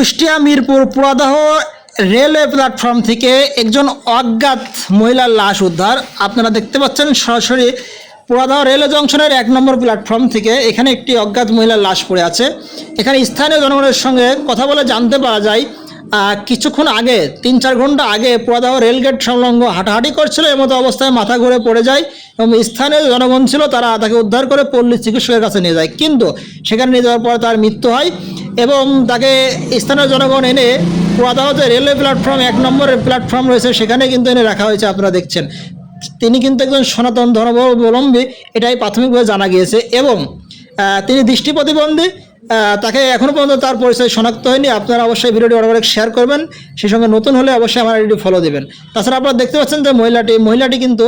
Kushtia Mirpur Poradah railway platform থেকে একজন অজ্ঞাত মহিলার লাশ উদ্ধার। আপনারা দেখতে পাচ্ছেন সরাসরি পুরাদাহ রেলওয়ে জংশনের এক নম্বর প্ল্যাটফর্ম থেকে এখানে একটি অজ্ঞাত মহিলার লাশ পড়ে আছে। এখানে স্থানীয় জনগণের সঙ্গে কথা বলে জানতে পারা যায় কিছুক্ষণ আগে তিন চার ঘণ্টা আগে পুরাদাহ রেলগেট সংলগ্ন হাঁটাহাঁটি করছিল, এর মতো অবস্থায় মাথা ঘুরে পড়ে যায় এবং স্থানীয় জনগণ ছিল তারা তাকে উদ্ধার করে পল্লী চিকিৎসকের কাছে নিয়ে যায়। কিন্তু সেখানে নিয়ে যাওয়ার পর তার মৃত্যু হয়। এবং তাকে স্থানীয় জনগণ এনে পুরাদাহ যে রেলওয়ে প্ল্যাটফর্ম, এক নম্বরের প্ল্যাটফর্ম রয়েছে, সেখানে কিন্তু এনে রাখা হয়েছে আপনারা দেখছেন। তিনি কিন্তু একজন সনাতন ধর্মাবলম্বী, এটাই প্রাথমিকভাবে জানা গিয়েছে এবং তিনি দৃষ্টি প্রতিবন্ধী তাকে এখনও পর্যন্ত তার পরিচয় শনাক্ত হয়নি। আপনারা অবশ্যই ভিডিওটি অনেক শেয়ার করবেন। সেই সঙ্গে নতুন হলে অবশ্যই আমার এটি ফলো দেবেন। তাছাড়া আপনারা দেখতে পাচ্ছেন যে মহিলাটি মহিলাটি কিন্তু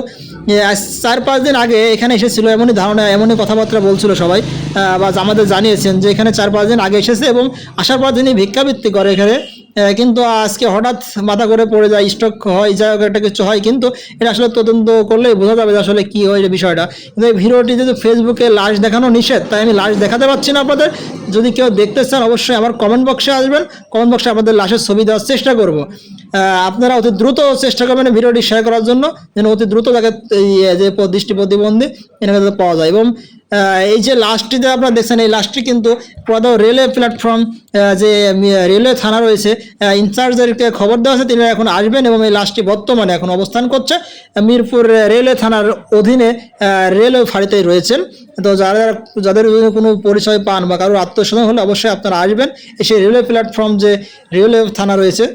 চার পাঁচ দিন আগে এখানে এসেছিল, এমনই ধারণা, এমনই কথাবার্তা বলছিল সবাই। বা আমাদের জানিয়েছেন যে এখানে চার পাঁচ দিন আগে এসেছে এবং আসার পর তিনি ভিক্ষাবৃত্তি করে এখানে। কিন্তু আজকে হঠাৎ মাথা করে পড়ে যায় স্ট্রোক হয়, যাই হোক একটা কিছু হয়, কিন্তু এটা আসলে তদন্ত করলে বোঝা যাবে আসলে কী হয় বিষয়টা। কিন্তু এই ভিডিওটি যেহেতু ফেসবুকে লাশ দেখানো নিষেধ, তাই আমি লাশ দেখাতে পারছি না আপনাদের। যদি কেউ দেখতে চান, অবশ্যই আমার কমেন্ট বক্সে আসবেন কমেন্ট বক্সে আপনাদের লাশের ছবি দেওয়ার চেষ্টা করব। আপনারা অতি দ্রুত চেষ্টা করবেন ভিডিওটি শেয়ার করার জন্য, যেন অতি দ্রুত তাকে যে দৃষ্টি প্রতিবন্ধী এনাকে যাতে পাওয়া যায়। এবং এই যে লাস্টটি যে আপনারা দেখছেন, এই লাস্টটি কিন্তু প্রদাহ রেলওয়ে প্ল্যাটফর্ম যে রেলওয়ে থানা রয়েছে ইনচার্জেরকে খবর দেওয়া আছে, তিনি এখন আসবেন এবং এই লাস্টটি বর্তমানে এখন অবস্থান করছে। মিরপুর রেলওয়ে থানার অধীনে রেলওয়ে ফাঁড়িতেই রয়েছেন। তো যারা যাদের যদি কোনো পরিচয় পান বা কারোর আত্মস্বজন হলে অবশ্যই আপনারা আসবেন। এসে রেলওয়ে প্ল্যাটফর্ম যে রেলওয়ে থানা রয়েছে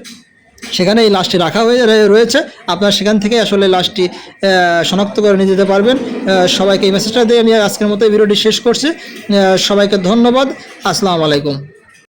সেখানে এই লাশটি রাখা হয়ে রয়ে- রয়েছে। আপনার সেখান থেকে আসলে লাশটি শনাক্ত করে নিয়ে যেতে পারবেন। সবাইকে এই মেসেজটা দিয়ে আমি আজকের মতো ভিডিওটি শেষ করছি। সবাইকে ধন্যবাদ। আসসালামু আলাইকুম।